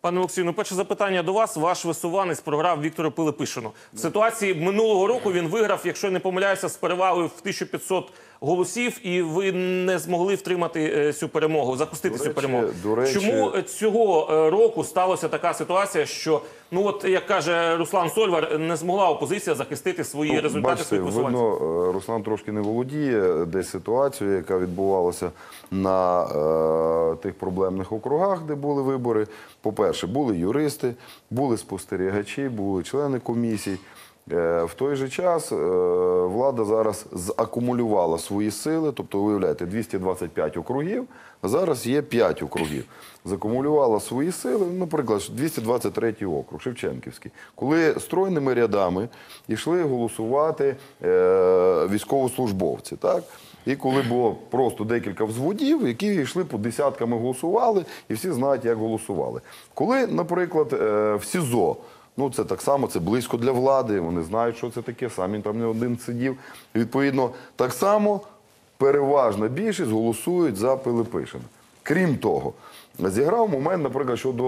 Пане Олексію, ну перше запитання до вас. Ваш висуванець програв Віктору Пилипишину. В ситуації минулого року він виграв, якщо не помиляюся, з перевагою в 1500 голосів, і ви не змогли втримати е, цю перемогу, запустити До цю речі, перемогу. до речі- Чому е, цього е, року сталося така ситуація, що ну от як каже Руслан Сольвар, не змогла опозиція захистити свої результати Ну, Бачите, своїх видно, Руслан трошки не володіє десь ситуацією, яка відбувалася на е, тих проблемних округах, де були вибори. По-перше, були юристи, були спостерігачі, були члени комісій. Е, В той же час е, влада зараз закумулювала свої сили, тобто, уявляєте, 225 округів, зараз є 5 округів. Закумулювала свої сили, наприклад, 223 округ, Шевченківський, коли стройними рядами йшли голосувати е, військовослужбовці. Так? І коли було просто декілька взводів, які йшли по десятками голосували, і всі знають, як голосували. Коли, наприклад, в СІЗО Ну, це так само, це близько для влади. Вони знають, що це таке. Самі там не один сидів. Відповідно, так само переважна більшість голосують за Пилипишина. Крім того, зіграв момент, наприклад, щодо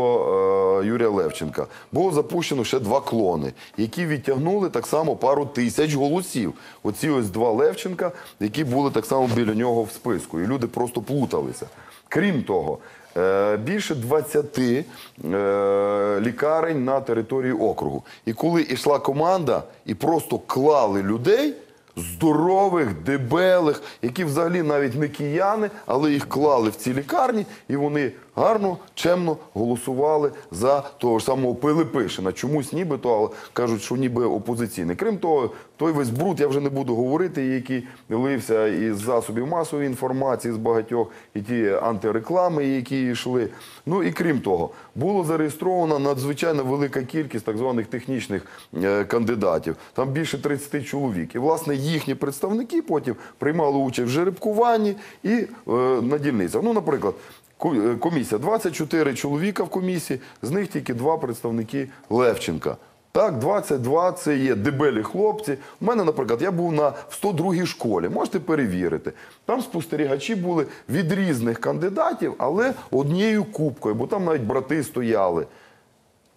е, Юрія Левченка. Було запущено ще два клони, які відтягнули так само пару тисяч голосів. Оці ось два Левченка, які були так само біля нього в списку. І люди просто плуталися. Крім того, Е, Більше 20 е, лікарень на території округу. І коли йшла команда і просто клали людей, здорових, дебелих, які взагалі навіть не кияни, але їх клали в ці лікарні, і вони гарно, чемно голосували за того ж самого Пилипишина. Чомусь нібито але кажуть, що ніби опозиційний. Крім того, той весь бруд, я вже не буду говорити, який лився із засобів масової інформації з багатьох, і ті антиреклами, які йшли. Ну і крім того, було зареєстровано надзвичайно велика кількість так званих технічних е, кандидатів. Там більше 30 чоловік. І власне їхні представники потім приймали участь в жеребкуванні і е, на дільницях. Ну, наприклад. Е, Комісія 24 чоловіка в комісії, з них тільки два представники Левченка. Так, 22 це є дебелі хлопці. У мене, наприклад, я був на 102-й школі. Можете перевірити. Там спостерігачі були від різних кандидатів, але однією кубкою, бо там навіть брати стояли.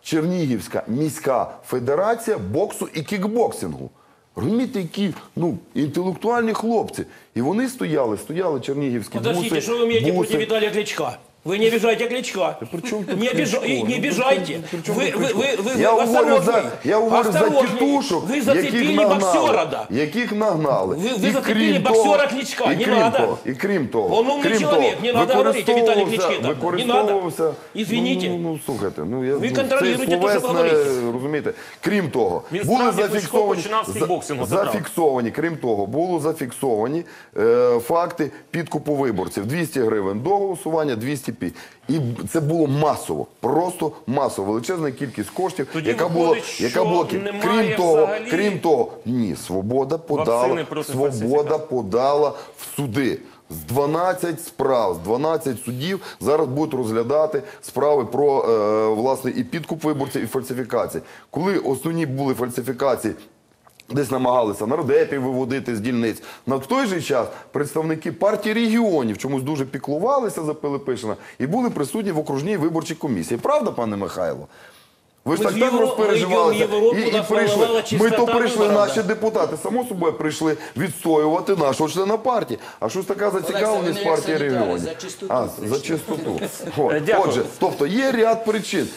Чернігівська міська федерація боксу і кікбоксингу. Розумієте, які ну, інтелектуальні хлопці. І вони стояли, стояли чернігівські Подождите, буси, що ви имеете буси. проти Віталія Кличка? Вы не обижайте Кличка. чём тут Не, обижа- Кличко? не Ну, обижайте. при чём Вы, тут вы, Кличко? вы, вы, я вы говорю за, осторожней. я говорю за Осторожней. тітушок, Вы яких зацепили нагнали, боксера, да. яких нагнали. Ви- ви І зацепили крім боксера того- Кличка, і не крім надо. того, І крім того, Он умный крім человек, того, не надо говорить о Виталии використовувався- Кличке там. Не використовувався- надо. Извините. Ну, ну, слухайте, ну я Ви ну, контролюєте це те, що словесне, говорите. розумієте. Крім того, Він були справді Кличко зафіксовані починав з за- кікбоксингу, це правда. зафіксовані, крім того, було зафіксовані е, факти підкупу виборців. 200 гривень до голосування, 200 пі. І це було масово, просто масово, величезна кількість коштів, Тоді яка виходить, була, що яка була немає крім того, взагалі крім того, ні, свобода подала, Вакцини проти свобода подала в суди. З 12 справ, з 12 судів зараз будуть розглядати справи про е, власне і підкуп виборців, і фальсифікації. Коли основні були фальсифікації. Десь намагалися нардепів виводити з дільниць. На в той же час представники партії регіонів чомусь дуже піклувалися за Пилипишина і були присутні в окружній виборчій комісії. Ж пане Михайло? Ви ж так так розпереживалися. І, і прийшли. Ми то прийшли наші депутати, само собою прийшли відстоювати нашого члена партії. А щось така зацікавленість партії регіонів. за чистоту А, за чистоту. Отже, тобто є ряд причин.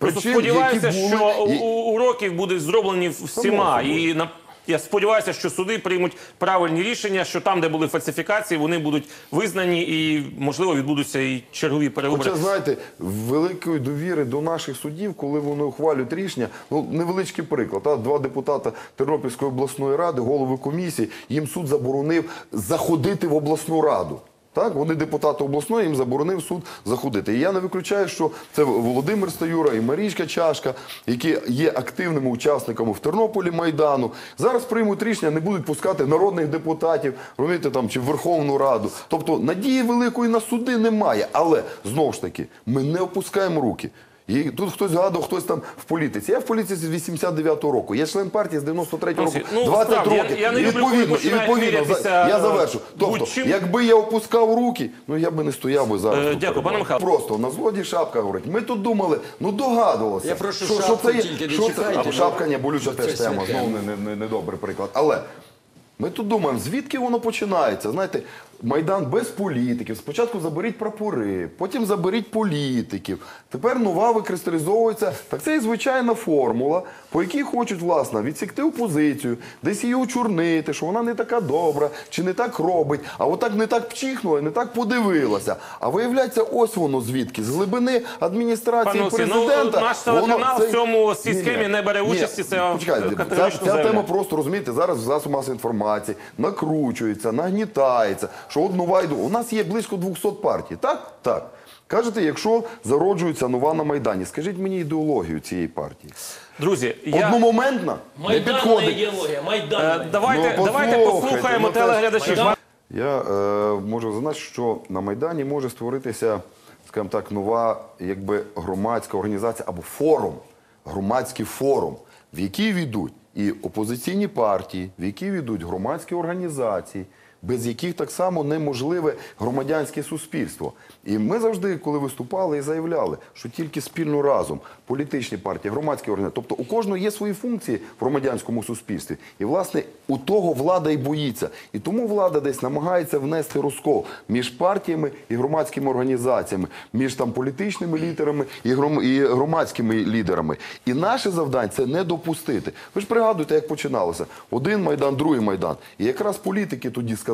Просто Причин, сподіваюся, які були, що і- у- у- уроки будуть зроблені всіма. І на я сподіваюся, що суди приймуть правильні рішення, що там, де були фальсифікації, вони будуть визнані і, можливо, відбудуться і чергові перевибори. Хоча, знаєте, великої довіри до наших судів, коли вони ухвалюють рішення, ну невеличкий приклад. А, два депутата Тернопільської обласної ради, голови комісії, їм суд заборонив заходити в обласну раду. Так, вони депутати обласної, їм заборонив суд заходити. І я не виключаю, що це Володимир Стаюра і Марічка Чашка, які є активними учасниками в Тернополі Майдану. Зараз приймуть рішення, не будуть пускати народних депутатів, розумієте, там чи в Верховну Раду. Тобто надії великої на суди немає. Але знову ж таки, ми не опускаємо руки. І тут хтось згадував, хтось там в політиці. Я в політиці з 89-го року. Я член партії з 93-го року. Олексій, ну, 20 справді, я- років. я не І люблю, коли відповідно, і відповідно, мірятися, я завершу. Тобто, будь-чим. якби я опускав руки, ну я би не стояв би зараз. Е, тут дякую, перед пане вами. Михайло. Просто на злоді шапка говорить. Ми тут думали, ну догадувалися. Я прошу шапку це є, тільки не що це, чіпайте, а, шапка не болюча це теж тема. Знову не, не, не, не добрий приклад. Але ми тут думаємо, звідки воно починається? Знаєте, Майдан без політиків. Спочатку заберіть прапори, потім заберіть політиків. Тепер нова викристалізовується. Так це і звичайна формула, по якій хочуть, власне, відсікти опозицію, десь її очурнити, що вона не така добра, чи не так робить, а отак не так пчихнула, не так подивилася. А виявляється, ось воно звідки. З глибини адміністрації Олексій, ну, президента. наш телеканал воно в цьому цій схемі не бере участі, це почекайте, ця, ця тема просто розумієте, зараз в засобах масової інформації накручується, нагнітається. Що от нова йду. У нас є близько 200 партій. Так? Так. Кажете, якщо зароджується нова на Майдані, скажіть мені ідеологію цієї партії. Друзі, я... Одномоментна не Майданна підходить. ідеологія, Е, майданна. давайте, Ну, давайте послухаємо ну, телеглядачів. Майдан- Я е, можу зазначити, що на Майдані може створитися, скажімо так, нова якби громадська організація або форум, громадський форум, в який війдуть і опозиційні партії, в які війдуть громадські організації, без яких так само неможливе громадянське суспільство. І ми завжди, коли виступали і заявляли, що тільки спільно разом політичні партії, громадські організації, тобто у кожного є свої функції в громадянському суспільстві. І власне у того влада і боїться. І тому влада десь намагається внести розкол між партіями і громадськими організаціями, між там політичними лідерами і, гром... і громадськими лідерами. І наше завдання це не допустити. Ви ж пригадуєте, як починалося: один майдан, другий майдан. І якраз політики тоді сказали: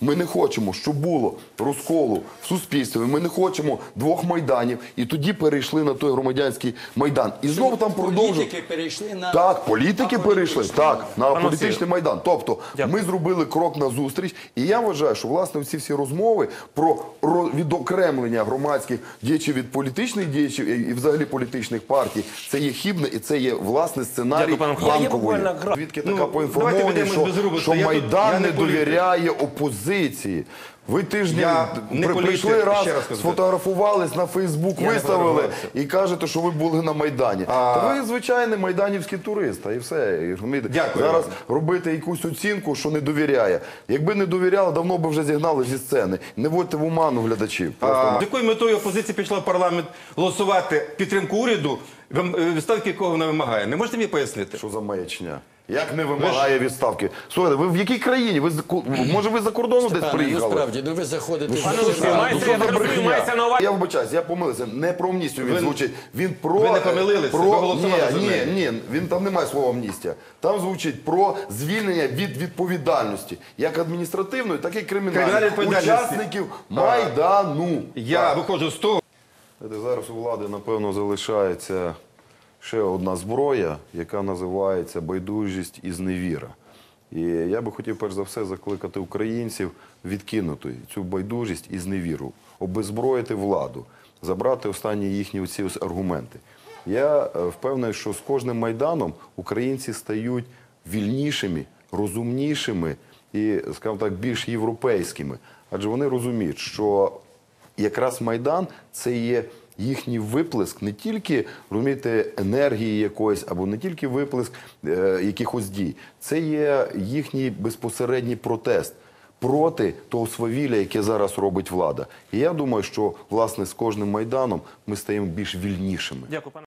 ми не хочемо, щоб було розколу в суспільстві. Ми не хочемо двох майданів. І тоді перейшли на той громадянський майдан. І знову там продовжують. Політики перейшли на Так, політики на перейшли так на Пане політичний Олексію. майдан. Тобто, Дякую. ми зробили крок на зустріч, і я вважаю, що власне ці всі розмови про ро- відокремлення громадських діячів від політичних діячів і, взагалі політичних партій, це є хібне і це є власне сценарій банкової. буквально Звідки Ну, така давайте поінформовані, ведемось що, що майдан я не не політик. Довіряє опозиції. Ви тиждень Я не при- політик, прийшли раз, раз сфотографувались на Фейсбук, Я виставили і кажете, що ви були на Майдані. А- Та ви звичайний майданівський турист, а і все. І, Дякую Зараз робити якусь оцінку, що не довіряє. Якби не довіряли, давно б вже зігнали зі сцени. Не вводьте в оману глядачів. А, з якою метою опозиція пішла в парламент голосувати підтримку уряду, вим- е, відставки якого вона вимагає? Не можете мені пояснити? Що за маячня? Як не вимагає відставки? Слухайте, ви в якій країні? Ви з- ку- може ви за кордону десь приїхали? насправді, ну ви заходите в Пане Олексію, мається, Ну, я так розумію, мається на увазі. Я вибачаюсь, я помилився. Не про амністію він звучить. Він про ви не помилилися, Про... ви голосували за ні, неї. ні, ні, він там немає слова амністія. Там звучить про звільнення від відповідальності, як адміністративної, так і Кримінальної кримінальної відповідальності. учасників майдану. Я Так. виходжу з того. Знаєте, Зараз у влади, напевно, залишається ще одна зброя, яка називається байдужість і зневіра. І я би хотів перш за все закликати українців відкинути цю байдужість і зневіру, обезброїти владу, забрати останні їхні ці аргументи. Я е, впевнений, що з кожним майданом українці стають вільнішими, розумнішими і, скажімо так, більш європейськими. Адже вони розуміють, що якраз Майдан це є їхній виплеск не тільки розумієте, енергії якоїсь, або не тільки виплеск е, якихось дій, це є їхній безпосередній протест. Проти того свавілля, яке зараз робить влада, і я думаю, що власне з кожним майданом ми стаємо більш вільнішими. Дякую, пане.